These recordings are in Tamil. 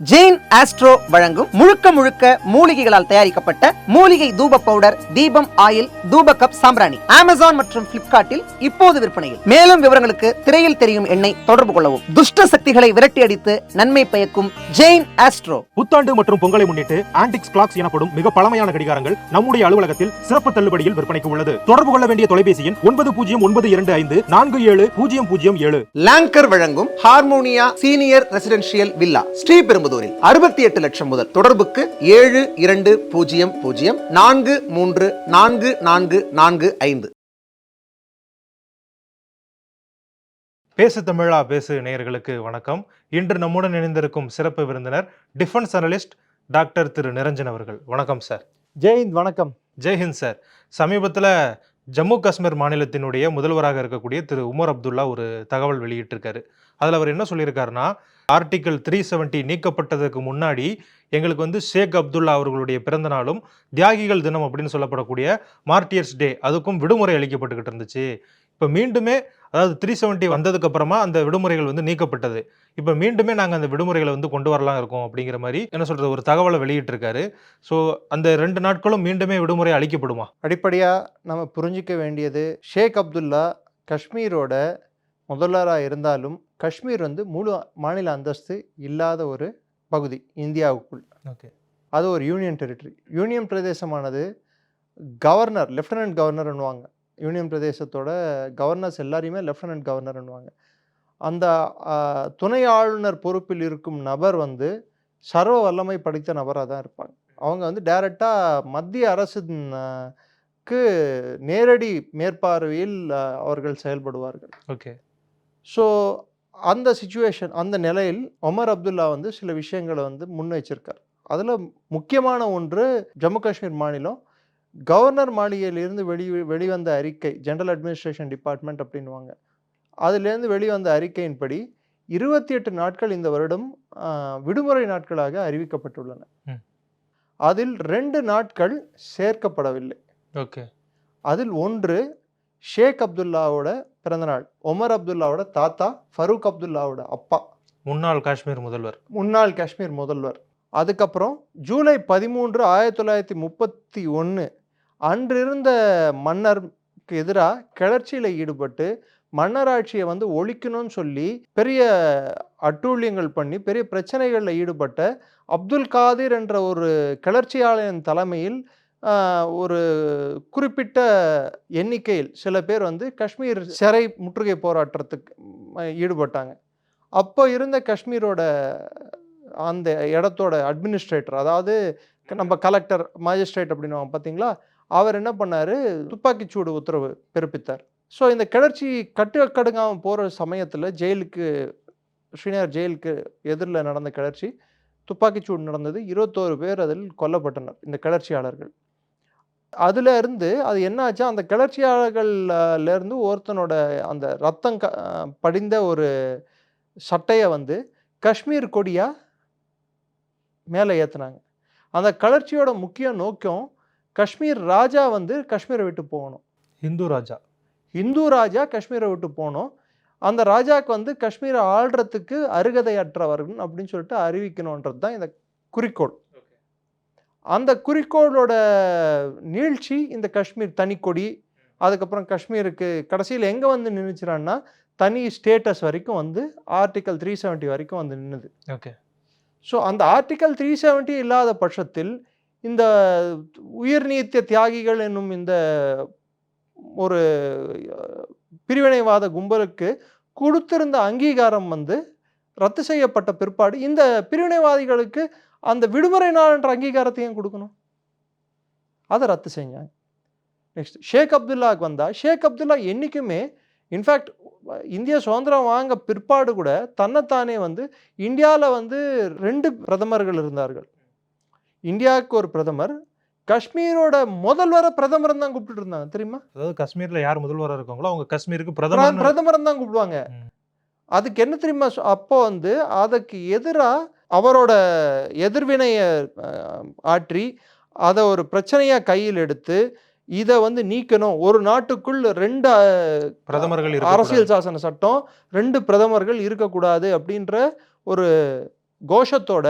ஜெயின் ஆஸ்ட்ரோ வழங்கும் முழுக்க முழுக்க மூலிகைகளால் தயாரிக்கப்பட்ட மூலிகை தூப பவுடர் தீபம் ஆயில் தூப கப் சாம்பிராணி அமேசான் மற்றும் பிளிப்கார்ட்டில் இப்போது விற்பனையில். மேலும் விவரங்களுக்கு திரையில் தெரியும் எண்ணை தொடர்பு கொள்ளவும். துஷ்ட சக்திகளை விரட்டி அடித்து நன்மை பயக்கும் ஜெயின் ஆஸ்ட்ரோ புத்தாண்டு மற்றும் பொங்கலை முன்னிட்டு ஆன்டிக்ஸ் கிளாக்ஸ் எனப்படும் மிக பழமையான கடிகாரங்கள் நம்முடைய அலுவலகத்தில் சிறப்பு தள்ளுபடியில் விற்பனைக்கு உள்ளது. தொடர்பு கொள்ள வேண்டிய தொலைபேசி எண் ஒன்பது பூஜ்ஜியம் ஒன்பது இரண்டு ஐந்து நான்கு ஏழு பூஜ்ஜியம் பூஜ்ஜியம் ஏழு. லாங்கர் வழங்கும் ஹார்மோனியா சீனியர் ரெசிடென்ஷியல் வில்லா ஸ்ரீபெரும்புதூரில் அறுபத்தி எட்டு லட்சம் முதல் தொடர்புக்கு ஏழு இரண்டு பூஜ்ஜியம் பூஜ்ஜியம் நான்கு மூன்று நான்கு நான்கு நான்கு ஐந்து. பேசு தமிழா பேசு நேயர்களுக்கு வணக்கம். இன்று நம்முடன் இணைந்திருக்கும் சிறப்பு விருந்தினர் டிஃபென்ஸ் அனலிஸ்ட் டாக்டர் திரு நிரஞ்சன் அவர்கள். வணக்கம் சார். ஜெயந்த் வணக்கம். ஜெய்ஹிந்த் சார். சமீபத்தில் ஜம்மு காஷ்மீர் மாநிலத்தினுடைய முதல்வராக இருக்கக்கூடிய திரு உமர் அப்துல்லா ஒரு தகவல் வெளியிட்டிருக்காரு. அதில் அவர் என்ன சொல்லியிருக்காருன்னா ஆர்டிக்கல் த்ரீ செவன்ட்டி நீக்கப்பட்டதுக்கு முன்னாடி எங்களுக்கு வந்து ஷேக் அப்துல்லா அவர்களுடைய பிறந்த நாளும் தியாகிகள் தினம் அப்படின்னு சொல்லப்படக்கூடிய மார்டியர்ஸ் டே அதுக்கும் விடுமுறை அளிக்கப்பட்டுக்கிட்டு இருந்துச்சு. இப்போ மீண்டுமே அதாவது த்ரீ செவன்ட்டி வந்ததுக்கு அப்புறமா அந்த விடுமுறைகள் வந்து நீக்கப்பட்டது. இப்போ மீண்டுமே நாங்கள் அந்த விடுமுறைகளை வந்து கொண்டு வரலாம் இருக்கோம் அப்படிங்கிற மாதிரி என்ன சொல்கிறது ஒரு தகவலை வெளியிட்டிருக்காரு. ஸோ அந்த ரெண்டு நாட்களும் மீண்டுமே விடுமுறை அளிக்கப்படுமா? அடிப்படையாக நம்ம புரிஞ்சிக்க வேண்டியது ஷேக் அப்துல்லா காஷ்மீரோட முதல்வராக இருந்தாலும் காஷ்மீர் வந்து முழு மாநில அந்தஸ்து இல்லாத ஒரு பகுதி இந்தியாவுக்குள். ஓகே. அது ஒரு யூனியன் டெரிட்டரி. யூனியன் பிரதேசமானது கவர்னர் லெஃப்டினன்ட் கவர்னர்னுவாங்க யூனியன் பிரதேசத்தோட கவர்னர்ஸ் எல்லாரையுமே லெஃப்டினன்ட் கவர்னர்னுவாங்க அந்த துணை ஆளுநர் பொறுப்பில் இருக்கும் நபர் வந்து சர்வ வல்லமை படைத்த நபராக தான் இருப்பாங்க. அவங்க வந்து டைரெக்டாக மத்திய அரசுக்கு நேரடி மேற்பார்வையில் அவர்கள் செயல்படுவார்கள். ஓகே. ஸோ அந்த சுச்சுவேஷன் அந்த நிலையில் ஒமர் அப்துல்லா வந்து சில விஷயங்களை வந்து முன் வச்சிருக்கார் அதில் முக்கியமான ஒன்று ஜம்மு காஷ்மீர் மாநிலம். கவர்னர் மாளிகையிலிருந்து வெளி வெளிவந்த அறிக்கை ஜென்ரல் அட்மினிஸ்ட்ரேஷன் டிபார்ட்மெண்ட் அப்படின்வாங்க அதிலேருந்து வெளிவந்த அறிக்கையின்படி இருபத்தி எட்டு நாட்கள் இந்த வருடம் விடுமுறை நாட்களாக அறிவிக்கப்பட்டுள்ளன. அதில் ரெண்டு நாட்கள் சேர்க்கப்படவில்லை. ஓகே. அதில் ஒன்று ஷேக் அப்துல்லாவோட பிறந்தநாள். ஒமர் அப்துல்லாவோட தாத்தா ஃபரூக் அப்துல்லாவோட அப்பா. முன்னாள் காஷ்மீர் முதல்வர். முன்னாள் காஷ்மீர் முதல்வர். அதுக்கப்புறம் ஜூலை பதிமூன்று ஆயிரத்தி தொள்ளாயிரத்தி முப்பத்தி ஒன்று அன்றிருந்த மன்னருக்கு எதிராக கிளர்ச்சியில் ஈடுபட்டு மன்னராட்சியை வந்து ஒழிக்கணும்னு சொல்லி பெரிய அட்டூழியங்கள் பண்ணி பெரிய பிரச்சனைகளில் ஈடுபட்ட அப்துல் காதிர் என்ற ஒரு கிளர்ச்சியாளரின் தலைமையில் ஒரு குறிப்பிட்ட எண்ணிக்கையில் சில பேர் வந்து காஷ்மீர் சிறை முற்றுகை போராட்டத்துக்கு ஈடுபட்டாங்க. அப்போ இருந்த காஷ்மீரோட அந்த இடத்தோட அட்மினிஸ்ட்ரேட்டர் அதாவது நம்ம கலெக்டர் மாஜிஸ்ட்ரேட் அப்படின்னு பார்த்தீங்களா? அவர் என்ன பண்ணார்? துப்பாக்கிச்சூடு உத்தரவு பிறப்பித்தார். ஸோ இந்த கிளர்ச்சி கட்டு கடுங்காமல் போகிற சமயத்தில் ஜெயிலுக்கு ஸ்ரீநகர் ஜெயிலுக்கு எதிரில் நடந்த கிளர்ச்சி துப்பாக்கிச்சூடு நடந்தது இருபத்தோரு பேர் அதில் கொல்லப்பட்டனர் இந்த கிளர்ச்சியாளர்கள். அதுல இருந்து அது என்னாச்சு? அந்த கிளர்ச்சியாளர்கள்ல இருந்து ஒருத்தனோட அந்த ரத்தம் க படிந்த ஒரு சட்டையை வந்து காஷ்மீர் கொடியா மேலே ஏத்துனாங்க. அந்த கிளர்ச்சியோட முக்கிய நோக்கம் காஷ்மீர் ராஜா வந்து காஷ்மீரை விட்டு போகணும். இந்து ராஜா. இந்து ராஜா காஷ்மீரை விட்டு போகணும். அந்த ராஜாக்கு வந்து காஷ்மீரை ஆள்றதுக்கு அருகதையற்றவர்கள் அப்படின்னு சொல்லிட்டு அறிவிக்கணுன்றது தான் இந்த குறிக்கோள். அந்த குறிக்கோளோட நீழ்ச்சி இந்த காஷ்மீர் தனிக்கொடி அதுக்கப்புறம் காஷ்மீருக்கு கடைசியில் எங்கே வந்து நின்றுச்சுறான்னா தனி ஸ்டேட்டஸ் வரைக்கும் வந்து ஆர்டிகல் த்ரீ செவன்ட்டி வரைக்கும் வந்து நின்றுது ஓகே ஸோ அந்த ஆர்டிகல் த்ரீ செவன்ட்டி இல்லாத பட்சத்தில் இந்த உயிர் நீத்த தியாகிகள் என்னும் இந்த ஒரு பிரிவினைவாத கும்பலுக்கு கொடுத்திருந்த அங்கீகாரம் வந்து ரத்து செய்யப்பட்ட பிற்பாடு இந்த பிரிவினைவாதிகளுக்கு அந்த விடுமுறை நாள் என்ற அங்கீகாரத்தையும் கொடுக்கணும். அதை ரத்து செஞ்சாங்க நெக்ஸ்ட் ஷேக் அப்துல்லாக்கு வந்தா ஷேக் அப்துல்லா என்றைக்குமே இன்ஃபேக்ட் இந்திய சுதந்திரம் வாங்க பிற்பாடு கூட தன்னைத்தானே வந்து இந்தியாவில் வந்து ரெண்டு பிரதமர்கள் இருந்தார்கள். இந்தியாவுக்கு ஒரு பிரதமர் காஷ்மீரோட முதல்வரை பிரதமர் தான் கூப்பிட்டு இருந்தாங்க தெரியுமா? அதாவது காஷ்மீர்ல யார் முதல்வராக இருக்காங்களோ அவங்க காஷ்மீருக்கு பிரதமர் பிரதமர் தான் கூப்பிடுவாங்க. அதுக்கு என்ன தெரியுமா அப்போ வந்து அதுக்கு எதிராக அவரோட எதிர்வினையை ஆற்றி அதை ஒரு பிரச்சனையாக கையில் எடுத்து இதை வந்து நீக்கணும். ஒரு நாட்டுக்குள் ரெண்டு பிரதமர்கள் அரசியல். சாசன சட்டம் ரெண்டு பிரதமர்கள் இருக்கக்கூடாது அப்படின்ற ஒரு கோஷத்தோட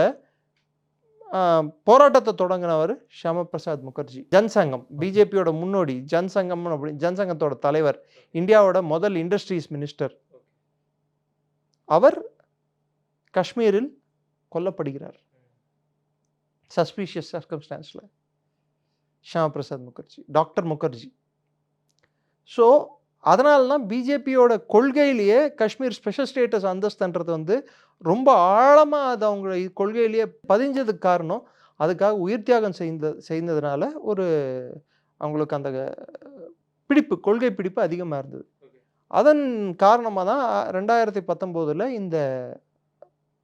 போராட்டத்தை தொடங்கினவர் ஷியாமா பிரசாத் முகர்ஜி. ஜன்சங்கம் பிஜேபியோட முன்னோடி ஜன்சங்கம் அப்படி ஜன்சங்கத்தோட தலைவர் இந்தியாவோட முதல் இண்டஸ்ட்ரீஸ் மினிஸ்டர் அவர் காஷ்மீரில் கொல்லப்படுகிறார். சஸ்பீஷியஸ் சர்க்கம்ஸ்டான்ஸில் ஷியாமா பிரசாத் முகர்ஜி டாக்டர் முகர்ஜி. ஸோ அதனால தான் பிஜேபியோட கொள்கையிலேயே காஷ்மீர் ஸ்பெஷல் ஸ்டேட்டஸ் அந்தஸ்துன்றது வந்து ரொம்ப ஆழமாக அது அவங்க கொள்கையிலேயே பதிஞ்சதுக்கு காரணம். அதுக்காக உயிர் தியாகம் செய்த செய்ததுனால ஒரு அவங்களுக்கு அந்த பிடிப்பு கொள்கை பிடிப்பு அதிகமாக இருந்தது. அதன் காரணமாக தான் ரெண்டாயிரத்தி பத்தொம்போதில் இந்த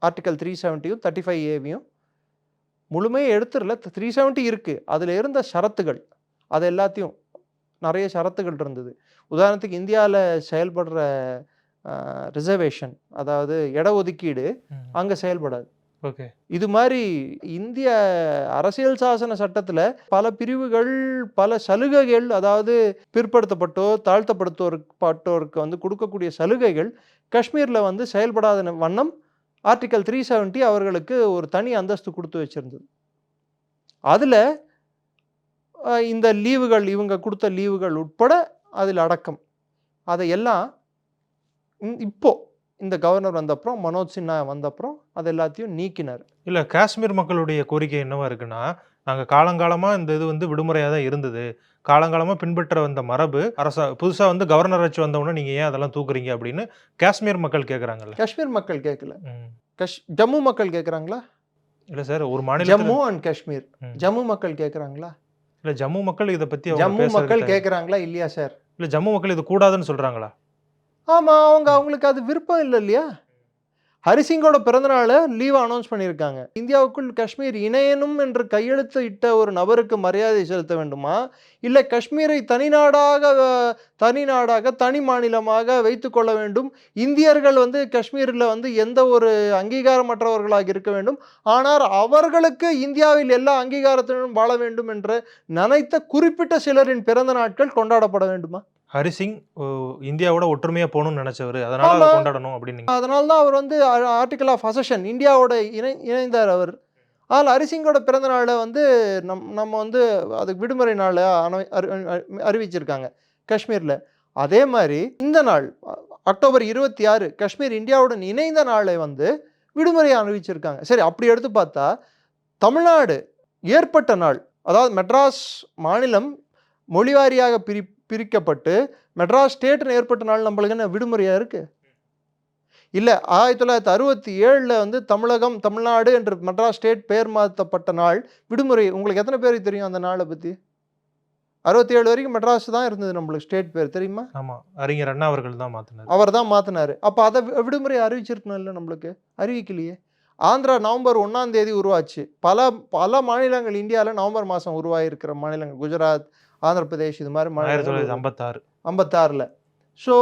ஆர்டிகல் த்ரீ செவன்ட்டியும் தேர்ட்டி ஃபைவ் ஏவியும் முழுமையை எடுத்துடல. த்ரீ செவன்ட்டி இருக்குது அதில் இருந்த ஷரத்துகள் அது எல்லாத்தையும் நிறைய ஷரத்துகள் இருந்தது. உதாரணத்துக்கு இந்தியாவில் செயல்படுற ரிசர்வேஷன் அதாவது இடஒதுக்கீடு அங்கே செயல்படாது. ஓகே. இது மாதிரி இந்திய அரசியல் சாசன சட்டத்தில் பல பிரிவுகள் பல சலுகைகள் அதாவது பிற்படுத்தப்பட்டோ தாழ்த்தப்படுத்தோருக்கு பட்டோருக்கு வந்து கொடுக்கக்கூடிய சலுகைகள் காஷ்மீரில் வந்து செயல்படாத வண்ணம் ஆர்டிக்கல் த்ரீ செவன்ட்டி அவர்களுக்கு ஒரு தனி அந்தஸ்து கொடுத்து வச்சிருந்தது. அதில் இந்த லீவுகள் இவங்க கொடுத்த லீவுகள் உட்பட அதில் அடக்கம். அதையெல்லாம் இப்போது இந்த கவர்னர் வந்தப்புறம் மனோஜ் சின்ஹா வந்தப்புறம் அது எல்லாத்தையும் நீக்கினார். இல்லை காஷ்மீர் மக்களுடைய கோரிக்கை என்னவா இருக்குன்னா நாங்க காலங்காலமா இந்த இது வந்து விடுமுறையா தான் இருந்தது. காலங்காலமா பின்பற்ற வந்த மரபு அரசா புதுசா வந்து கவர்னர் வச்சு வந்தவொடனே நீங்க ஏன் அதெல்லாம் தூக்குறீங்க அப்படின்னு காஷ்மீர் மக்கள் கேக்குறாங்கல்ல. காஷ்மீர் மக்கள் கேட்கல. கஷ் ஜம்மு மக்கள் கேட்குறாங்களா இல்ல சார் ஒரு மாநில ஜம்மு அண்ட் காஷ்மீர். ஜம்மு மக்கள் கேட்குறாங்களா இல்ல ஜம்மு மக்கள் இத பத்தி அவங்க ஜம்மு மக்கள். கேட்குறாங்களா இல்லையா சார்? இல்ல ஜம்மு மக்கள் இது கூடாதுன்னு சொல்றாங்களா? ஆமாம் அவங்க அவங்களுக்கு அது விருப்பம் இல்லை இல்லையா? ஹரிசிங்கோட பிறந்தநாளை லீவ் அனௌன்ஸ் பண்ணியிருக்காங்க. இந்தியாவுக்குள் காஷ்மீர் இணையனும் என்று கையெழுத்து இட்ட ஒரு நபருக்கு மரியாதை செலுத்த வேண்டுமா? இல்லை காஷ்மீரை தனிநாடாக தனிநாடாக தனி மாநிலமாக வைத்துக்கொள்ள வேண்டும்? இந்தியர்கள் வந்து காஷ்மீரில் வந்து எந்த ஒரு அங்கீகாரமற்றவர்களாக இருக்க வேண்டும்? ஆனால் அவர்களுக்கு இந்தியாவில் எல்லா அங்கீகாரத்தினும் வாழ வேண்டும் என்று நினைத்த குறிப்பிட்ட சிலரின் பிறந்த நாட்கள் கொண்டாடப்பட வேண்டுமா? ஹரிசிங் இந்தியாவோட ஒற்றுமையா போகணும்னு நினைச்சவரு. அதனால. கொண்டாடணும் அப்படின்னு அதனால தான் அவர் வந்து ஆர்டிகல் ஆஃப் அசஷன் இந்தியாவோட இணை இணைந்தார் அவர். ஆனால் ஹரிசிங்கோட பிறந்த நாளை வந்து நம் நம்ம வந்து அதுக்கு விடுமுறை நாள் அறிவிச்சிருக்காங்க காஷ்மீரில். அதே மாதிரி இந்த நாள் அக்டோபர் இருபத்தி ஆறு காஷ்மீர் இந்தியாவுடன் இணைந்த நாளை வந்து விடுமுறை அறிவிச்சிருக்காங்க. சரி அப்படி எடுத்து பார்த்தா தமிழ்நாடு ஏற்பட்ட நாள் அதாவது மெட்ராஸ் மாநிலம் மொழிவாரியாக பிரி பிரிக்கப்பட்டு மெட்ராஸ் ஸ்டேட்னு ஏற்பட்ட நாள் நம்மளுக்கு என்ன விடுமுறையாக இருக்குது இல்லை ஆயிரத்தி தொள்ளாயிரத்தி அறுபத்தி ஏழில் வந்து தமிழகம் தமிழ்நாடு என்று மெட்ராஸ் ஸ்டேட் பெயர் மாற்றப்பட்ட நாள் விடுமுறை. உங்களுக்கு எத்தனை பேருக்கு தெரியும் அந்த நாளை பற்றி அறுபத்தி ஏழு வரைக்கும் மெட்ராஸ் தான் இருந்தது நம்மளுக்கு ஸ்டேட் பேர் தெரியுமா? ஆமா அறிஞர் அண்ணா அவர்கள் தான் மாத்தினார். அவர் தான் மாற்றினார் அப்போ அதை விடுமுறை அறிவிச்சிருக்கணும் இல்லை நம்மளுக்கு? அறிவிக்கலையே. ஆந்திரா நவம்பர் ஒன்றாம் தேதி உருவாச்சு. பல பல மாநிலங்கள் இந்தியாவில் நவம்பர் மாதம் உருவாகிருக்கிற மாநிலங்கள். குஜராத் ஆந்திர பிரதேஷ் இது மாதிரி ஆயிரத்தி தொள்ளாயிரத்தி ஐம்பத்தாறு. ஐம்பத்தாறில். ஸோ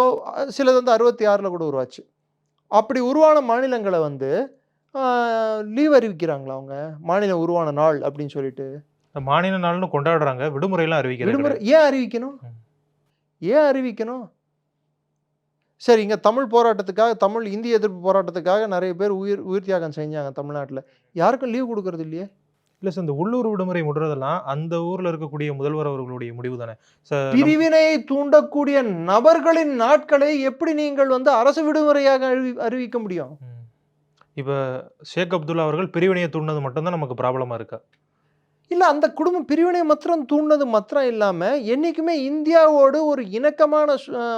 சிலது வந்து அறுபத்தி ஆறில் கூட உருவாச்சு. அப்படி உருவான மாநிலங்களை வந்து லீவ் அறிவிக்கிறாங்களா அவங்க? மாநிலம் உருவான நாள் அப்படின்னு சொல்லிட்டு. மாநில நாள்னு கொண்டாடுறாங்க விடுமுறையெல்லாம் அறிவிக்கிறது விடுமுறை. ஏன் அறிவிக்கணும். ஏன் அறிவிக்கணும்? சரி இங்கே தமிழ் போராட்டத்துக்காக தமிழ் இந்திய எதிர்ப்பு போராட்டத்துக்காக நிறைய பேர் உயிர் உயிர் தியாகம் செஞ்சாங்க தமிழ்நாட்டில். யாருக்கும் லீவ் கொடுக்கறது இல்லையே? சார் இந்த உள்ளூர் விடுமுறை முடுறதெல்லாம் அந்த ஊர்ல இருக்கக்கூடிய முதல்வர் அவர்களுடைய முடிவு தானே பிரிவினையை தூண்டக்கூடிய நபர்களின் நாட்களை எப்படி நீங்கள் வந்து அரசு விடுமுறையாக அறிவி அறிவிக்க முடியும். இப்ப ஷேக் அப்துல்லா அவர்கள் பிரிவினையை தூண்டினது மட்டும்தான் நமக்கு ப்ராப்ளமா இருக்கா? இல்லை அந்த குடும்பம் பிரிவினை மாத்திரம் தூண்டது மாத்திரம் இல்லாமல் என்றைக்குமே இந்தியாவோடு ஒரு இணக்கமான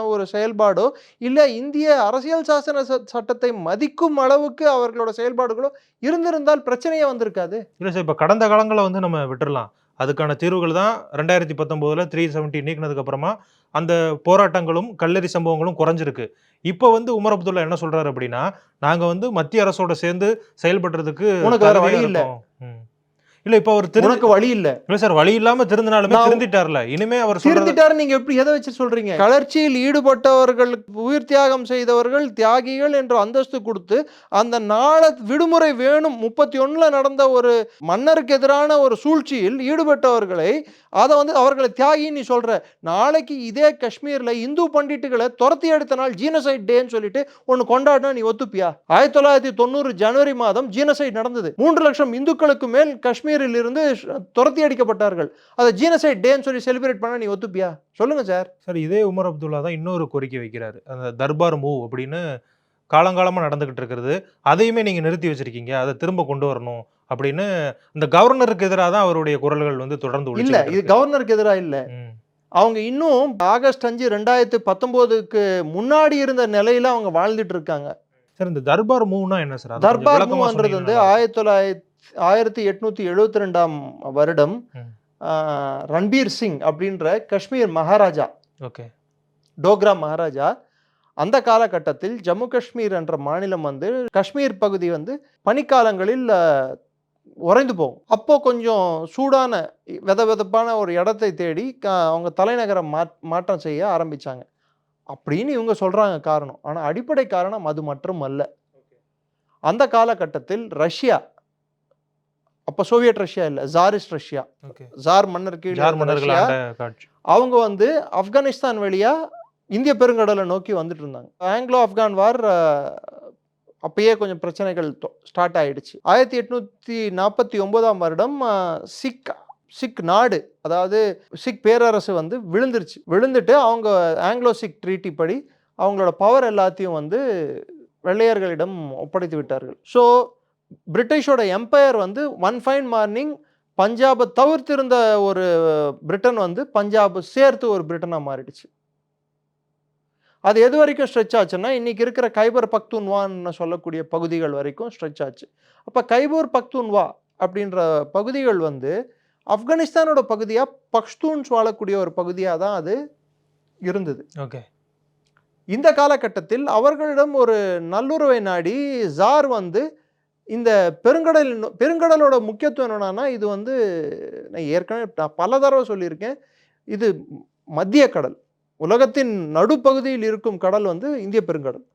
ஒரு செயல்பாடோ இல்லை இந்திய அரசியல் சாசன ச- சட்டத்தை மதிக்கும் அளவுக்கு அவர்களோட செயல்பாடுகளோ இருந்திருந்தால் பிரச்சனையே வந்திருக்காது. இல்ல சார் இப்ப கடந்த காலங்களை வந்து நம்ம விட்டுறலாம். அதுக்கான தீர்வுகள் தான் ரெண்டாயிரத்தி பத்தொன்பதுல த்ரீ செவன்ட்டி நீக்கினதுக்கு அப்புறமா அந்த போராட்டங்களும் கல்லறி சம்பவங்களும் குறைஞ்சிருக்கு. இப்போ வந்து உமர் அப்துல்லா என்ன சொல்றாரு அப்படின்னா நாங்க வந்து மத்திய அரசோட சேர்ந்து செயல்படுறதுக்கு உனக்கு வழி இல்ல. இல்ல இப்ப அவர் திரு உனக்கு வழி இல்ல. இல்ல சார் வழி இல்லாம திருந்தினாலுமே திருந்திட்டார்ல. இனிமே அவர் திருந்திட்டாரு நீங்க எப்படி எதை வச்சு சொல்றீங்க? கிளர்ச்சியில் ஈடுபட்டவர்கள் உயிர் தியாகம் செய்தவர்கள் தியாகிகள் என்ற அந்தஸ்து கொடுத்து அந்த நாளை விடுமுறை வேணும் முப்பத்தி ஒண்ணுல நடந்த ஒரு மன்னருக்கு எதிரான ஒரு சூழ்ச்சியில் ஈடுபட்டவர்களை அதை வந்து அவர்களை தியாகின்னு நீ சொல்ற நாளைக்கு இதே காஷ்மீர்ல இந்து பண்டிட்டுகளை துரத்தி எடுத்த நாள் ஜீனசைட் டேன்னு சொல்லிட்டு ஒன்னு கொண்டாடினா நீ ஒத்துப்பியா? ஆயிரத்தி தொள்ளாயிரத்தி தொண்ணூறு ஜனவரி மாதம் ஜீனசைட் நடந்தது. மூன்று லட்சம் இந்துக்களுக்கு மேல் காஷ்மீரில் இருந்து துரத்தி அடிக்கப்பட்டார்கள். அதை ஜீனசைட் டேன்னு சொல்லி செலிப்ரேட் பண்ண நீ ஒத்துப்பியா? சொல்லுங்க சார் சார் இதே உமர் அப்துல்லா தான் இன்னொரு கோரிக்கை வைக்கிறாரு. அந்த தர்பார் மூவ் அப்படின்னு காலங்காலமா நடந்துகிட்டு இருக்கிறது. அதையுமே நீங்க நிறுத்தி வச்சிருக்கீங்க. அதை திரும்ப கொண்டு வரணும் அப்படின்னு இந்த கவர்னருக்கு எதிராக தான் அவருடைய குரல்கள் வந்து தொடர்ந்து இல்ல இது. கவர்னருக்கு எதிராக இல்ல. அவங்க இன்னும் ஆகஸ்ட் அஞ்சு ரெண்டாயிரத்தி பத்தொன்பதுக்கு முன்னாடி இருந்த நிலையில அவங்க வாழ்ந்துட்டு இருக்காங்க. சார் இந்த தர்பார் மூவ்னா என்ன சார் தர்பார் மூவ்ன்றது வந்து ஆயிரத்தி தொள்ளாயிரத்தி ஆயிரத்தி எட்நூத்தி எழுபத்தி ரெண்டாம் வருடம் ரன்பீர் சிங் அப்படின்ற காஷ்மீர் மகாராஜா. ஓகே. டோக்ரா மகாராஜா அந்த காலகட்டத்தில் ஜம்மு காஷ்மீர் என்ற மாநிலம் வந்து காஷ்மீர் பகுதி வந்து பனிக்காலங்களில் உறைந்து போகும். அப்போ கொஞ்சம் சூடான வித விதப்பான ஒரு இடத்தை தேடி அவங்க தலைநகரம் மா மாற்றம் செய்ய ஆரம்பிச்சாங்க. அப்படின்னு இவங்க சொல்றாங்க காரணம். ஆனா அடிப்படை காரணம் அது மற்றும் அல்ல. அந்த காலகட்டத்தில் ரஷ்யா அப்போ சோவியட் ரஷ்யா இல்லை ஜாரிஸ்ட் ரஷ்யா. ஜார் மன்னர் கீழ் அவங்க வந்து ஆப்கானிஸ்தான் வழியா இந்திய பெருங்கடலை நோக்கி வந்துட்டு இருந்தாங்க ஆங்கிலோ ஆப்கான் வார் அப்பயே கொஞ்சம் பிரச்சனைகள் ஸ்டார்ட் ஆயிடுச்சு. ஆயிரத்தி எட்நூத்தி நாற்பத்தி ஒன்பதாம் வருடம் சிக் சிக் நாடு அதாவது சிக் பேரரசு வந்து விழுந்துருச்சு. விழுந்துட்டு அவங்க ஆங்கிலோ சிக் ட்ரீட்டி படி அவங்களோட பவர் எல்லாத்தையும் வந்து வெள்ளையர்களிடம் ஒப்படைத்து விட்டார்கள். ஸோ பிரிட்டிஷோட எம்பையர் வந்து ஒன் ஃபைன் மார்னிங் பஞ்சாபை தவிர்த்திருந்த ஒரு பிரிட்டன் வந்து பஞ்சாப் சேர்த்து ஒரு பிரிட்டனாக மாறிடுச்சு. அது எது வரைக்கும் ஸ்ட்ரெச் ஆச்சுன்னா இன்னைக்கு இருக்கிற கைபர் பக்துன்வான்னு சொல்லக்கூடிய பகுதிகள் வரைக்கும் ஸ்ட்ரெச் ஆச்சு. அப்போ கைபூர் பக்துன்வா அப்படின்ற பகுதிகள் வந்து ஆப்கானிஸ்தானோட பகுதியாக பக்தூன்ஸ் வாழக்கூடிய ஒரு பகுதியாக தான் அது இருந்தது. ஓகே. இந்த காலகட்டத்தில் அவர்களிடம் ஒரு நல்லுறவை நாடி ஜார் வந்து இந்த பெருங்கடல் பெருங்கடலோட முக்கியத்துவம் என்னென்னா இது வந்து நான் ஏற்கனவே நான் பல தடவை சொல்லியிருக்கேன். இது மத்திய கடல். உலகத்தின் நடுப்பகுதியில் இருக்கும் கடல் வந்து இந்திய பெருங்கடல்.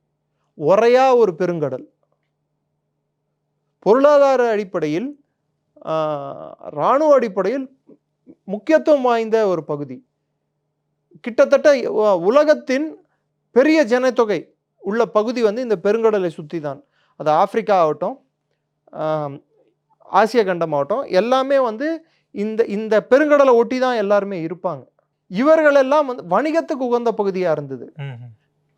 ஒரையா ஒரு பெருங்கடல். பொருளாதார அடிப்படையில் இராணுவ அடிப்படையில் முக்கியத்துவம் வாய்ந்த ஒரு பகுதி. கிட்டத்தட்ட உலகத்தின் பெரிய ஜனத்தொகை உள்ள பகுதி வந்து இந்த பெருங்கடலை சுற்றி தான். அது ஆப்பிரிக்கா ஆகட்டும் ஆசிய கண்டம் ஆகட்டும் எல்லாமே வந்து இந்த இந்த பெருங்கடலை ஒட்டி தான் எல்லாருமே இருப்பாங்க. இவர்களெல்லாம் வந்து வணிகத்துக்கு உகந்த பகுதியாக இருந்தது.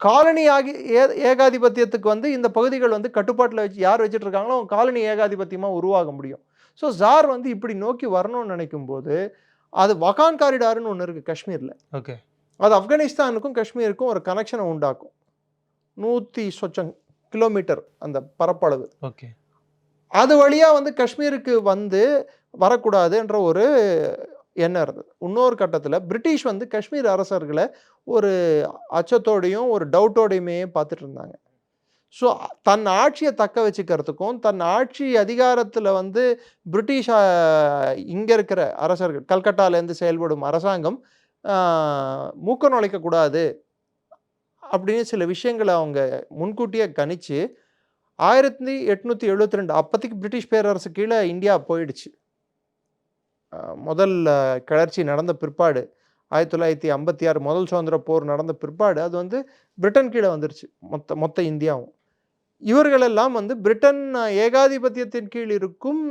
காலனி ஆகி ஏ ஏகாதிபத்தியத்துக்கு வந்து இந்த பகுதிகள் வந்து கட்டுப்பாட்டில் வச்சு யார் வச்சுட்டு இருக்காங்களோ அவங்க காலனி ஏகாதிபத்தியமாக உருவாக முடியும். ஸோ ஜார் வந்து இப்படி நோக்கி வரணும்னு நினைக்கும் போது அது வகான் காரிடார்னு ஒன்று இருக்குது காஷ்மீரில். ஓகே. அது ஆப்கானிஸ்தானுக்கும் காஷ்மீருக்கும் ஒரு கனெக்ஷனை உண்டாக்கும். நூற்றி சொச்சம் கிலோமீட்டர் அந்த பரப்பளவு. ஓகே. அது வழியாக வந்து காஷ்மீருக்கு வந்து வரக்கூடாதுன்ற ஒரு எண்ணம் இருந்தது. இன்னொரு கட்டத்தில் பிரிட்டிஷ் வந்து காஷ்மீர் அரசர்களை ஒரு அச்சத்தோடையும் ஒரு டவுட்டோடையுமே பார்த்துட்டு இருந்தாங்க. ஸோ தன் ஆட்சியை தக்க வச்சுக்கிறதுக்கும் தன் ஆட்சி அதிகாரத்தில் வந்து பிரிட்டிஷ் இங்கே இருக்கிற அரசர்கள் கல்கட்டாலேருந்து செயல்படும் அரசாங்கம் மூக்க நுழைக்கக்கூடாது அப்படின்னு சில விஷயங்களை அவங்க முன்கூட்டியே கணித்து ஆயிரத்தி எட்நூற்றி எழுபத்தி ரெண்டு அப்போதைக்கு பிரிட்டிஷ் பேரரசு கீழே இந்தியா போயிடுச்சு. முதல் கிளர்ச்சி நடந்த பிற்பாடு ஆயிரத்தி தொள்ளாயிரத்தி ஐம்பத்தி ஆறு முதல் சுதந்திர போர் நடந்த பிற்பாடு அது வந்து பிரிட்டன் கீழே வந்துருச்சு மொத்த மொத்த இந்தியாவும். இவர்களெல்லாம் வந்து பிரிட்டன் ஏகாதிபத்தியத்தின் கீழ் இருக்கும்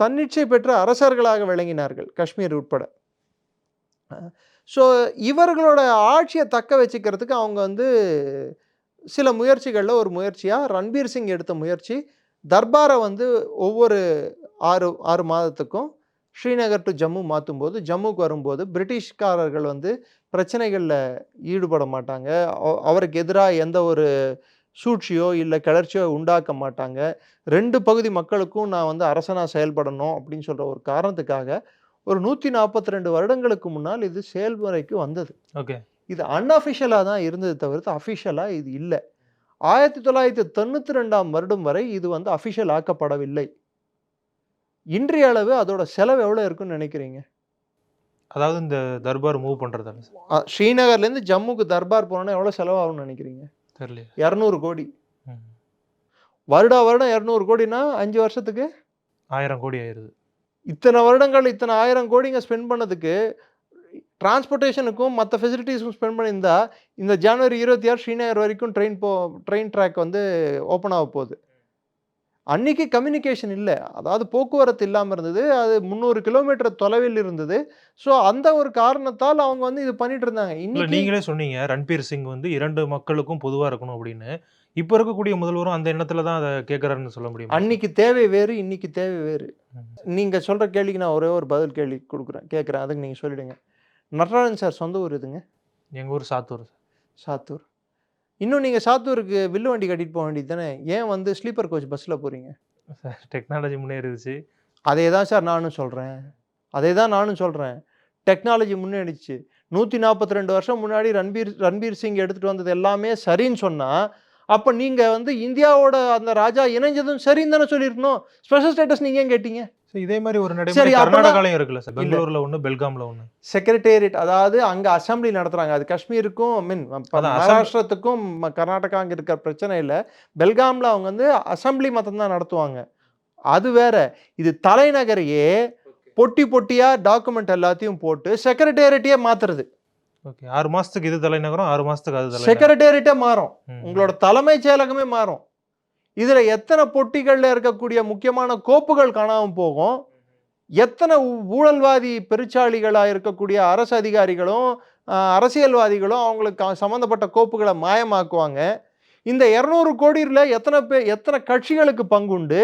தன்னிச்சை பெற்ற அரசர்களாக விளங்கினார்கள் காஷ்மீர் உட்பட. ஸோ இவர்களோட ஆட்சியை தக்க வச்சுக்கிறதுக்கு அவங்க வந்து சில முயற்சிகளில் ஒரு முயற்சியாக ரன்பீர் சிங் எடுத்த முயற்சி தர்பாரை வந்து ஒவ்வொரு ஆறு ஆறு மாதத்துக்கும் ஸ்ரீநகர் டு ஜம்மு மாற்றும் போது ஜம்முக்கு வரும்போது பிரிட்டிஷ்காரர்கள் வந்து பிரச்சனைகளில் ஈடுபட மாட்டாங்க. அவருக்கு எதிராக எந்த ஒரு சூழ்ச்சியோ இல்லை கிளர்ச்சியோ உண்டாக்க மாட்டாங்க. ரெண்டு பகுதி மக்களுக்கும் நான் வந்து அரசனாக செயல்படணும் அப்படின்னு சொல்கிற ஒரு காரணத்துக்காக ஒரு நூற்றி நாற்பத்தி ரெண்டு வருடங்களுக்கு முன்னால் இது செயல்முறைக்கு வந்தது. ஓகே. இது அன்அஃபிஷியலாக தான் இருந்தது தவிர்த்து அஃபிஷியலாக இது இல்லை. ஆயிரத்தி தொள்ளாயிரத்தி தொண்ணூற்றி ரெண்டாம் வருடம் வரை இது வந்து அஃபிஷியல் ஆக்கப்படவில்லை. இன்றைய அளவு அதோட செலவு எவ்வளோ இருக்குன்னு நினைக்கிறீங்க? அதாவது இந்த தர்பார் மூவ் பண்றதால அ, ஸ்ரீநகர்லேருந்து ஜம்முக்கு தர்பார் போனோன்னா எவ்வளோ செலவாகும்னு நினைக்கிறீங்க? தெரியல இரநூறு கோடி. வருடா வருடம் இரநூறு கோடினா அஞ்சு வருஷத்துக்கு? ஆயிரம் கோடி ஆயிருது. இத்தனை வருடங்கள் இத்தனை ஆயிரம் கோடிங்க ஸ்பெண்ட் பண்ணதுக்கு டிரான்ஸ்போர்ட்டேஷனுக்கும் மற்ற ஃபெசிலிட்டிஸுக்கும் ஸ்பெண்ட் பண்ணியிருந்தா இந்த ஜனவரி இருபத்தி ஆறு ஸ்ரீநகர் வரைக்கும் ட்ரெயின் போ ட்ரெயின் ட்ராக் வந்து ஓப்பன் ஆக போகுது. அன்னைக்கு கம்யூனிகேஷன் இல்லை. அதாவது போக்குவரத்து இல்லாமல் இருந்தது. அது முந்நூறு கிலோமீட்டர் தொலைவில் இருந்தது. ஸோ அந்த ஒரு காரணத்தால் அவங்க வந்து இது பண்ணிட்டு இருந்தாங்க. இன்னைக்கு நீங்களே சொன்னீங்க. ரன்பீர் சிங் வந்து இரண்டு மக்களுக்கும் பொதுவா இருக்கணும் அப்படின்னு. இப்ப இருக்கக்கூடிய முதல்வரும் அந்த எண்ணத்துல தான் அதை கேட்கறாருன்னு சொல்ல முடியும்? அன்னைக்கு தேவை வேறு இன்னைக்கு தேவை வேறு. நீங்கள் சொல்கிற கேள்விக்கு நான் ஒரே ஒரு பதில் கேள்வி கொடுக்குறேன் கேட்குறேன். அதுக்கு நீங்கள் சொல்லிடுங்க. நடராஜன் சார் சொந்த ஊர் எதுங்க? எங்க ஊர் சாத்தூர். சாத்தூர். இன்னும் நீங்கள் சாத்தூருக்கு வில்லு வண்டி கட்டிட்டு போக வேண்டியது தானே? ஏன் வந்து ஸ்லீப்பர் கோச் பஸ்ஸில் போகிறீங்க டெக்னாலஜி முன்னேறிடுச்சு. அதே தான் சார் நானும் சொல்கிறேன் அதே தான் நானும் சொல்கிறேன் டெக்னாலஜி முன்னேறிச்சு நூற்றி நாற்பத்தி ரெண்டு வருஷம் முன்னாடி ரன்பீர் ரன்பீர் சிங் எடுத்துகிட்டு வந்தது எல்லாமே சரின்னு சொன்னால் அப்போ நீங்கள் வந்து இந்தியாவோட அந்த ராஜா இணைஞ்சதும் சரின்னு தானே சொல்லியிருக்கணும். ஸ்பெஷல் ஸ்டேட்டஸ் நீங்கள் ஏன் கேட்டீங்க? சரி, இதே மாதிரி ஒரு நடைமுறை கர்நாடகாலையும் இருக்குல்ல சார். பெங்களூர்ல ஒண்ணு பெல்காம்ல ஒண்ணு. செக்ரட்டேரியட் அதாவது அங்கே அசெம்பிளி நடத்துகிறாங்க அது காஷ்மீருக்கும் மீன் மகாராஷ்டிரத்துக்கும் ம- கர்நாடகா அங்கே இருக்கிற பிரச்சனை இல்லை. பெல்காமில் அவங்க வந்து அசெம்பிளி மத்தம் தான் நடத்துவாங்க. அது வேற. இது தலைநகரையே பொட்டி பொட்டியாக டாக்குமெண்ட் எல்லாத்தையும் போட்டு செக்ரட்டேரியட்டையே மாத்துறது. ஓகே ஆறு மாசத்துக்கு இது தலைநகரம் ஆறு மாசத்துக்கு அது செக்ரட்டேரியட்டே மாறும். உங்களோட தலைமைச் செயலகமே மாறும். இதுல எத்தனை பொட்டிகள்ல இருக்கக்கூடிய முக்கியமான கோப்புகள் காணாம போகும்? எத்தனை ஊழல்வாதி பெருச்சாளிகளா இருக்கக்கூடிய அரசு அதிகாரிகளும் அரசியல்வாதிகளும் அவங்களுக்கு சம்பந்தப்பட்ட கோப்புகளை மாயமாக்குவாங்க. இந்த இரநூறு கோடியில் எத்தனை பே எத்தனை கட்சிகளுக்கு பங்குண்டு?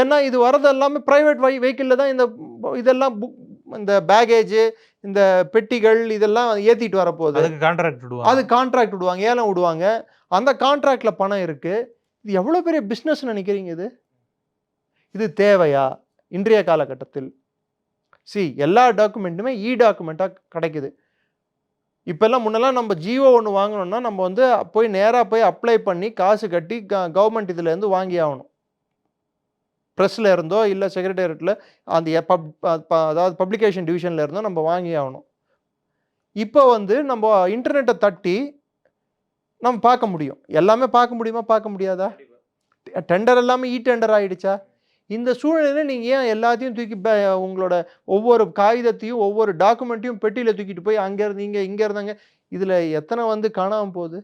ஏன்னா இது வரது எல்லாமே ப்ரைவேட் வை வெஹிக்கிளில் தான் இந்த இதெல்லாம் புக் இந்த பேகேஜ் இந்த பெட்டிகள் இதெல்லாம் ஏற்றிட்டு வரப்போகுது. அதுக்கு கான்ட்ராக்ட் விடுவாங்க. அது கான்ட்ராக்ட் விடுவாங்க ஏலம் விடுவாங்க. அந்த கான்ட்ராக்ட்ல பணம் இருக்கு. இது எவ்வளோ பெரிய பிஸ்னஸ் நினைக்கிறீங்க இது? இது தேவையா? இன்றைய காலகட்டத்தில். சி எல்லா டாக்குமெண்ட்டுமே இ டாக்குமெண்ட்டாக கிடைக்குது. இப்போல்லாம் முன்னெல்லாம் நம்ம ஜியோ ஒன்று வாங்கணும்னா நம்ம வந்து போய் நேராக போய் அப்ளை பண்ணி காசு கட்டி கவர்மெண்ட் இதுலேருந்து வாங்கி ஆகணும். ப்ரெஸ்ஸில் இருந்தோ இல்லை செக்ரட்டேரியட்டில் அந்த பப் அதாவது பப்ளிகேஷன் டிவிஷனில் இருந்தோ நம்ம வாங்கி ஆகணும். இப்போ வந்து நம்ம இன்டர்நெட்டை தட்டி நம்ம பார்க்க முடியும். எல்லாமே பார்க்க முடியுமா? பார்க்க முடியாதா? டெண்டர் எல்லாமே இ டெண்டர் ஆகிடுச்சா இந்த சூழ்நிலையில் நீங்கள் ஏன் எல்லாத்தையும் தூக்கி உங்களோட ஒவ்வொரு காகிதத்தையும் ஒவ்வொரு டாக்குமெண்ட்டையும் பெட்டியில் தூக்கிட்டு போய் அங்கே இருந்தீங்க இங்கே இங்கே இருந்தாங்க இதில் எத்தனை வந்து காணாமல் போகுது?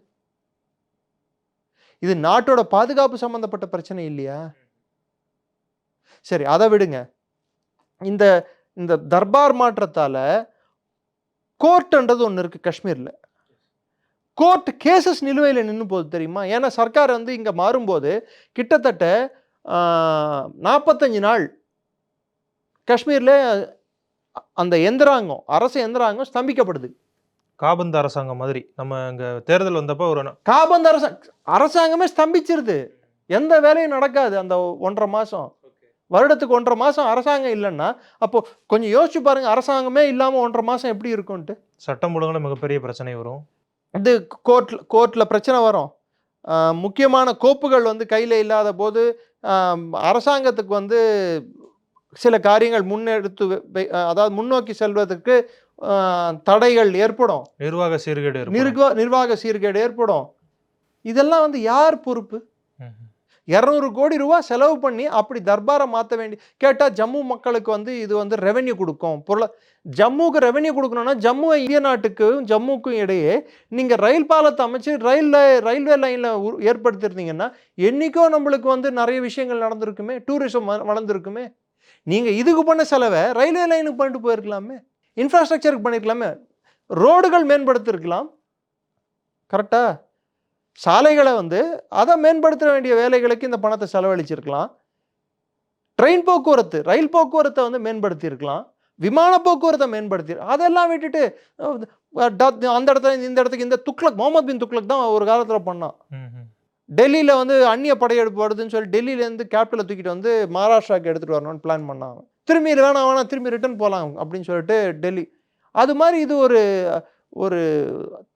இது நாட்டோட பாதுகாப்பு சம்மந்தப்பட்ட பிரச்சனை இல்லையா? சரி அதை விடுங்க. இந்த இந்த தர்பார் மாற்றத்தால் கோர்ட்டுன்றது ஒன்று இருக்குது காஷ்மீரில். கோர்ட் கேசஸ் நிலுவையில் நின்று போகுது தெரியுமா? ஏன்னா சர்க்கார் வந்து இங்கே மாறும்போது கிட்டத்தட்ட நாற்பத்தஞ்சு நாள் காஷ்மீரில் அந்த எந்திராங்கம் அரசு எந்திராங்கம் ஸ்தம்பிக்கப்படுது. காபந்து அரசாங்கம் மாதிரி. நம்ம இங்க தேர்தல் வந்தப்ப ஒரு காபந்து அரச அரசாங்கமே ஸ்தம்பிச்சிருது. எந்த வேலையும் நடக்காது அந்த ஒன்றரை மாதம் வருடத்துக்கு ஒன்றரை மாதம் அரசாங்கம் இல்லைன்னா அப்போ கொஞ்சம் யோசிச்சு பாருங்க அரசாங்கமே இல்லாமல் ஒன்றரை மாதம் எப்படி இருக்கும்ன்ட்டு. சட்டம் ஒழுங்குல மிகப்பெரிய பிரச்சனை வரும். இது கோர்ட்டில் கோர்ட்டில் பிரச்சனை வரும். முக்கியமான கோப்புகள் வந்து கையில் இல்லாத போது அரசாங்கத்துக்கு வந்து சில காரியங்கள் முன்னெடுத்து அதாவது முன்னோக்கி செல்வதற்கு தடைகள் ஏற்படும். நிர்வாக சீர்கேடு நிர்வாக சீர்கேடு ஏற்படும். இதெல்லாம் வந்து யார் பொறுப்பு. இரநூறு கோடி ரூபா செலவு பண்ணி அப்படி தர்பாரை மாற்ற வேண்டி கேட்டால் ஜம்மு மக்களுக்கு வந்து இது வந்து ரெவென்யூ கொடுக்கும். பொருள ஜம்முக்கு ரெவென்யூ கொடுக்கணும்னா ஜம்மு இந்திய நாட்டுக்கும் ஜம்முக்கும் இடையே நீங்கள் ரயில் பாலத்தை அமைச்சு ரயிலில் ரயில்வே லைனில் ஏற்படுத்தியிருந்தீங்கன்னா என்றைக்கோ நம்மளுக்கு வந்து நிறைய விஷயங்கள் நடந்திருக்குமே டூரிசம் வளர்ந்துருக்குமே. நீங்கள் இதுக்கு பண்ண செலவை ரயில்வே லைனுக்கு பண்ணிட்டு போயிருக்கலாமே. இன்ஃப்ராஸ்ட்ரக்சருக்கு பண்ணியிருக்கலாமே ரோடுகள் மேம்படுத்திருக்கலாம். கரெக்டாக சாலைகளை வந்து அதை மேம்படுத்த வேண்டிய வேலைகளுக்கு இந்த பணத்தை செலவழிச்சிருக்கலாம். ட்ரெயின் போக்குவரத்து ரயில் போக்குவரத்தை வந்து மேம்படுத்தியிருக்கலாம். விமான போக்குவரத்தை மேம்படுத்தி அதெல்லாம் விட்டுட்டு அந்த இடத்துல இந்த இடத்துக்கு இந்த துக்ளக் முகமது பின் துக்ளக் தான் ஒரு காலத்தில் பண்ணான். டெல்லியில் வந்து அந்நிய படையெடுப்பு வருதுன்னு சொல்லி டெல்லியிலேருந்து கேபிட்டலை தூக்கிட்டு வந்து மகாராஷ்டிராக்கு எடுத்துகிட்டு வரணும்னு பிளான் பண்ணாங்க. திரும்பி வேணாம் வேணாம் திரும்பி ரிட்டர்ன் போகலாம் அப்படின்னு சொல்லிட்டு டெல்லி. அது மாதிரி இது ஒரு ஒரு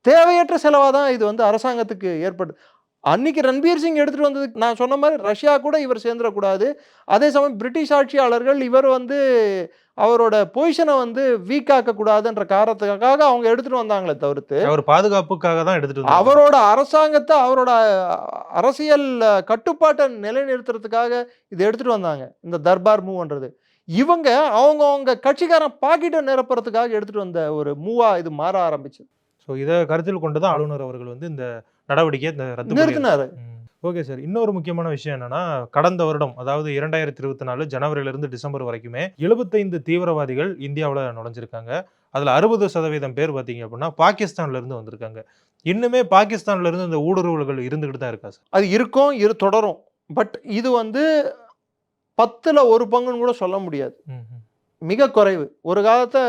தேவையற்ற செலவாக தான் இது வந்து அரசாங்கத்துக்கு ஏற்படு அன்னைக்கு ரன்பீர் சிங் எடுத்துட்டு வந்ததுக்கு நான் சொன்ன மாதிரி ரஷ்யா கூட இவர் சேர்ந்துடக்கூடாது அதே சமயம் பிரிட்டிஷ் ஆட்சியாளர்கள் இவர் வந்து அவரோட பொசிஷனை வந்து வீக் ஆக்கக்கூடாதுன்ற காரணத்துக்காக அவங்க எடுத்துட்டு வந்தாங்களே தவிர்த்து அவர் பாதுகாப்புக்காக தான் எடுத்துட்டு வந்தாரு. அவரோட அரசாங்கத்தை அவரோட அரசியல் கட்டுப்பாட்டை நிலைநிறுத்துறதுக்காக இது எடுத்துட்டு வந்தாங்க இந்த தர்பார் மூவ்ன்றது இவங்க அவங்க அவங்க கட்சிக்காரன் பாக்கெட்டை நிரப்புறதுக்காக எடுத்துட்டு வந்த ஒரு மூவா இது மாற ஆரம்பிச்சு ஸோ இதை கருத்தில் கொண்டு தான் ஆளுநர் அவர்கள் வந்து இந்த நடவடிக்கையை ரத்து. நிறுத்தினாரு. ஓகே சார் இன்னொரு முக்கியமான விஷயம் என்னன்னா கடந்த வருடம் அதாவது இரண்டாயிரத்தி இருபத்தி நாலு ஜனவரியிலிருந்து டிசம்பர் வரைக்குமே எழுபத்தைந்து தீவிரவாதிகள் இந்தியாவில் நுழைஞ்சிருக்காங்க. அதில் அறுபது சதவீதம் பேர் பார்த்தீங்க அப்படின்னா பாகிஸ்தான்ல இருந்து வந்திருக்காங்க. இன்னுமே பாகிஸ்தான்ல இருந்து இந்த ஊடுருவல்கள் இருந்துகிட்டு தான் இருக்கா சார் அது இருக்கும் இரு தொடரும். பட் இது வந்து பத்துல ஒரு பங்குன்னு கூட சொல்ல முடியாது. ம், ம். மிக குறைவு. ஒரு காலத்தை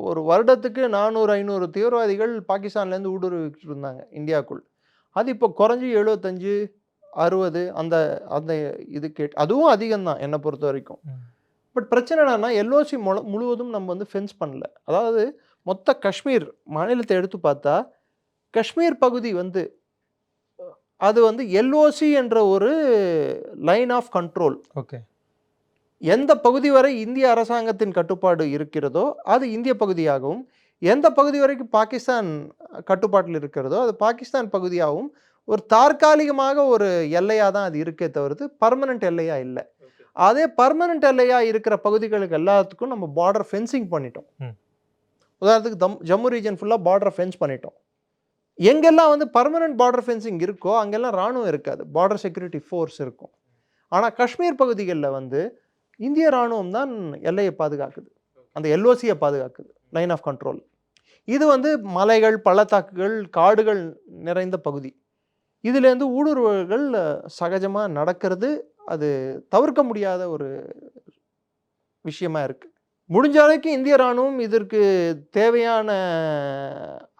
ஒரு வருடத்துக்கு நானூறு ஐநூறு தீவிரவாதிகள் பாகிஸ்தான்லேருந்து ஊடுருவிக்கிட்டு இருந்தாங்க இந்தியாவுக்குள். அது இப்போ குறைஞ்சி எழுபத்தஞ்சு அறுபது அந்த அந்த இது கேட் அதுவும் அதிகம்தான் என்னை பொறுத்த வரைக்கும். ம். பட் பிரச்சனை என்னன்னா எல்ஓசி முழு முழுவதும் நம்ம வந்து ஃபென்ஸ் பண்ணல. அதாவது மொத்த காஷ்மீர் மாநிலத்தை எடுத்து பார்த்தா காஷ்மீர் பகுதி வந்து அது வந்து எல்ஓசி என்ற ஒரு லைன் ஆஃப் கண்ட்ரோல் ஓகே. எந்த பகுதி வரை இந்திய அரசாங்கத்தின் கட்டுப்பாடு இருக்கிறதோ அது இந்திய பகுதியாகவும் எந்த பகுதி வரைக்கும் பாகிஸ்தான் கட்டுப்பாட்டில் இருக்கிறதோ அது பாகிஸ்தான் பகுதியாகவும் ஒரு தற்காலிகமாக ஒரு எல்லையாக தான் அது இருக்கே தவிர்த்து பர்மனண்ட் எல்லையா இல்லை. அதே பர்மனண்ட் எல்லையா இருக்கிற பகுதிகளுக்கு எல்லாத்துக்கும் நம்ம பார்டர் ஃபென்சிங் பண்ணிட்டோம். உதாரணத்துக்கு தம் ஜம்மு ரீஜன் ஃபுல்லாக பார்டரை ஃபென்ஸ் பண்ணிட்டோம். எங்கெல்லாம் வந்து பர்மனன்ட் பார்டர் ஃபென்சிங் இருக்கோ அங்கெல்லாம் ராணுவம் இருக்காது. பார்டர் செக்யூரிட்டி ஃபோர்ஸ் இருக்கும். ஆனால் காஷ்மீர் பகுதிகளில் வந்து இந்திய ராணுவம் தான் எல்லையை பாதுகாக்குது. அந்த எல்ஓசியை பாதுகாக்குது. Line of control. இது வந்து மலைகள் பள்ளத்தாக்குகள் காடுகள் நிறைந்த பகுதி. இதுலேருந்து ஊடுருவல்கள் சகஜமாக நடக்கிறது. அது தவிர்க்க முடியாத ஒரு விஷயமா இருக்கு. முடிஞ்ச வரைக்கும் இந்திய ராணுவம் இதற்கு தேவையான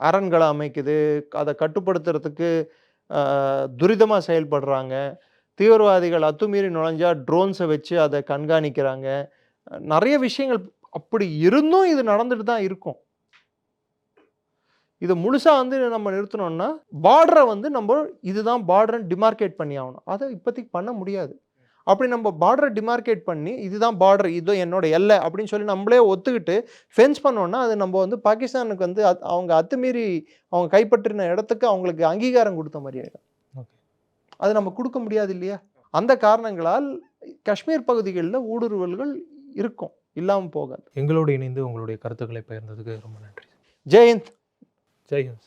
அரண்களை அமைக்குது. அதை கட்டுப்படுத்துறதுக்கு துரிதமாக செயல்படுறாங்க. தீவிரவாதிகள் அத்துமீறி நுழைஞ்சா ட்ரோன்ஸை வச்சு அதை கண்காணிக்கிறாங்க. நிறைய விஷயங்கள் அப்படி இருந்தும் இது நடந்துட்டு தான் இருக்கும். இது முழுசாக வந்து நம்ம நிறுத்தினோம்னா பார்டரை வந்து நம்ம இதுதான் பார்டரை டிமார்க்கேட் பண்ணி ஆகணும். அதை இப்போதைக்கு பண்ண முடியாது. அப்படி நம்ம பார்டரை டிமார்க்கேட் பண்ணி இதுதான் பார்டர் இதோ என்னோட எல்லை அப்படின்னு சொல்லி நம்மளே ஒத்துக்கிட்டு ஃபென்ஸ் பண்ணோன்னா அது நம்ம வந்து பாகிஸ்தானுக்கு வந்து அத்- அவங்க அத்துமீறி அவங்க கைப்பற்றின இடத்துக்கு அவங்களுக்கு அங்கீகாரம் கொடுத்த மாதிரி ஆகிடும் அது நம்ம கொடுக்க முடியாது இல்லையா? அந்த காரணங்களால் காஷ்மீர் பகுதிகளில் ஊடுருவல்கள் இருக்கும் இல்லாமல் போகாது. எங்களோடு இணைந்து உங்களுடைய கருத்துக்களை பகிர்ந்ததுக்கு ரொம்ப நன்றி. ஜெயந்த் ஜெய்ஹிந்த்